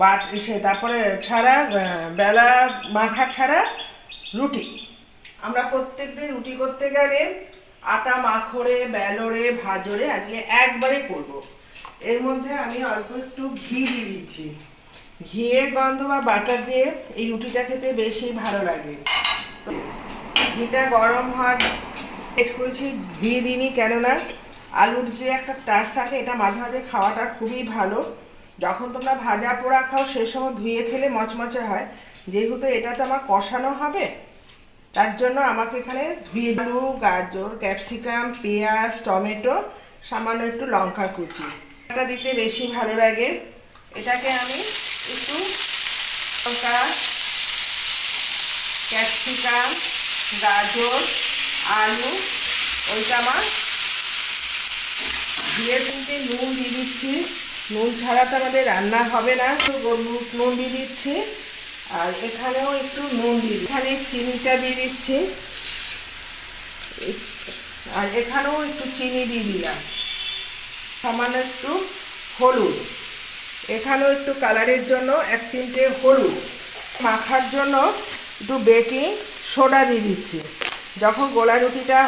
But সে তারপরে ছাড়া বেলা মাখা ছাড়া রুটি। আমরা প্রত্যেক দিন রুটি করতে গেলে আটা মাখরে, বেলরে, ভাজরে আজকে একবারে করব। এর মধ্যে আমি অল্প একটু ঘি দিয়ে দিচ্ছি। ঘিয়ের গন্ধ বা বাটার দিয়ে এই রুটিটা খেতে বেশি ভালো লাগে। ঘিটা গরম হওয়ার এড করেছি, ঘি দিইনি কেননা আলুর যে একটা টাচ থাকে, এটা মাঝে মাঝে খাওয়াটা খুবই ভালো। যখন তোমরা ভাজা পোড়া খাও সেই সময় ধুয়ে খেলে মচমচে হয়। যেহেতু এটা তো আমার কষানো হবে, তার জন্য আমাকে এখানে ধুয়ে আলু, গাজর, ক্যাপসিকাম, পেঁয়াজ, টমেটো, সামান্য একটু লঙ্কা কুচি। এটা দিতে বেশি ভালো লাগে। এটাকে আমি একটু লঙ্কা, ক্যাপসিকাম, গাজর, আলু, ওইটা আমার দিয়ে দিতে নুন দিয়ে দিচ্ছি। নুন ছাড়া তো আমাদের রান্না হবে না, তো নুন- দিয়ে দিচ্ছি। আর এখানেও একটু নুন দিয়ে এখানে চিনিটা দিয়ে দিচ্ছি। আর এখানেও একটু চিনি দিয়ে দিলাম। সামান্য একটু হলুদ। এখানেও একটু কালারের জন্য এক চিমটে হলুদ। মাখার জন্য একটু বেকিং সোডা দিয়ে দিচ্ছি। যখন গোলা রুটিটা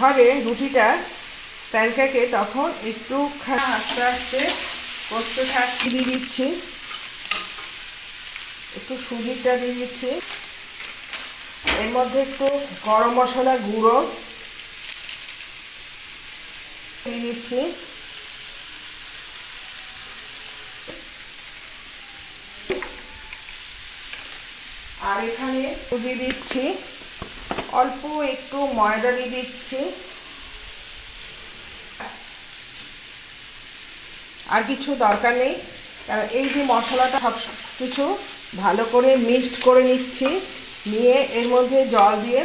হবে রুটিটা প্যানকেকে তখন একটু আস্তে আস্তে কষতে থাকতে দিয়ে দিচ্ছি। একটু সুজিটা দিয়ে দিচ্ছি। এর মধ্যে একটু গরম মশলা গুঁড়ো দিয়ে দিচ্ছি। আর এখানে সুজি দিচ্ছি। অল্প একটু ময়দা দিয়ে দিচ্ছি। আর কিছু দরকার নেই। কারণ এই যে মশলাটা সব কিছু ভালো করে মিক্সড করে নিচ্ছি, নিয়ে এর মধ্যে জল দিয়ে,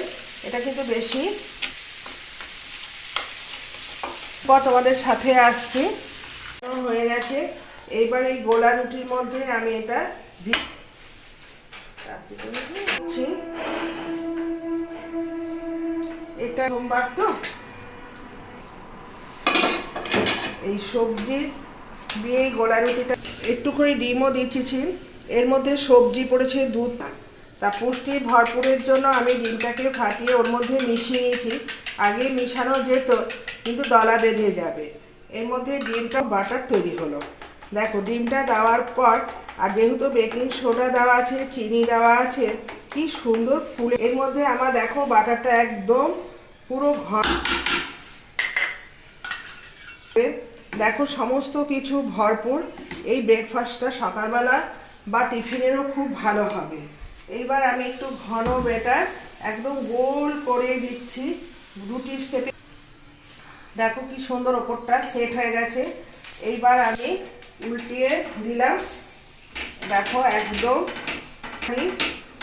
এটা কিন্তু বেশি তোমাদের সাথে আসছি। হয়ে গেছে। এইবার এই গোলা রুটির মধ্যে আমি এটা দিচ্ছি। এটা সোমবার তো? এই সবজির দিয়ে গোলা রুটিটা একটু করে ডিমও দিচ্ছি। এর মধ্যে সবজি পড়েছে, দুধ। তা পুষ্টি ভরপুরের জন্য আমি ডিমটাকে ফাটিয়ে ওর মধ্যে মিশিয়ে নিয়েছি। আগে মিশানো যেত, কিন্তু দলা বেঁধে যাবে। এর মধ্যে ডিমটা বাটার তৈরি হলো। দেখো, ডিমটা দেওয়ার পর, আর যেহেতু বেকিং সোডা দেওয়া আছে, চিনি দেওয়া আছে, কি সুন্দর ফুলে। এর মধ্যে আমার দেখো, বাটারটা একদম পুরো ঘন। দেখো, সমস্ত কিছু ভরপুর। এই ব্রেকফাস্টটা সকালবেলা বা টিফিনেরও খুব ভালো হবে। এইবার আমি একটু ঘন বেটার একদম গোল করে দিচ্ছি রুটির শেপে দেখো কি সুন্দর ওপরটা সেট হয়ে গেছে। এইবার আমি উল্টিয়ে দিলাম। দেখো একদম আমি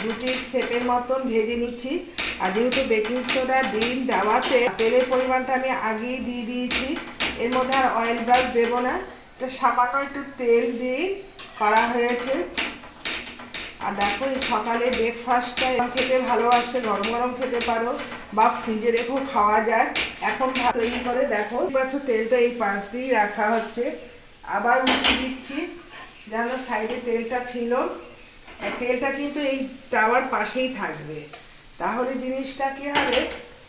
রুটির শেপের মতন ভেজে নিচ্ছি। আর যেহেতু বেকিং সোডা ডিম, দেওয়াতে তেলের পরিমাণটা আমি আগেই দিয়ে দিয়েছি। এর মধ্যে আর অয়েল ব্রাশ দেবো না। এটা সামান্য একটু তেল দিয়ে করা হয়েছে। আর দেখো, এই সকালে ব্রেকফাস্টটা খেতে ভালোবাসে, গরম গরম খেতে পারো বা ফ্রিজে রেখেও খাওয়া যায়। এখন তৈরি করে দেখো পাচ্ছ তেলটা এই পাশ দিয়েই রাখা হচ্ছে। আবার উঠে দিচ্ছি, যেন সাইডে তেলটা ছিল। তেলটা কিন্তু এই তাওয়ার পাশেই থাকবে। তাহলে জিনিসটা কি হবে?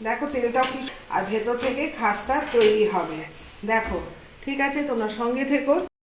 দেখো, তেলটা কি আর ভেতর থেকে খাস্তা তৈরি হবে। দেখো ঠিক আছে তোমরা সঙ্গে থেকো।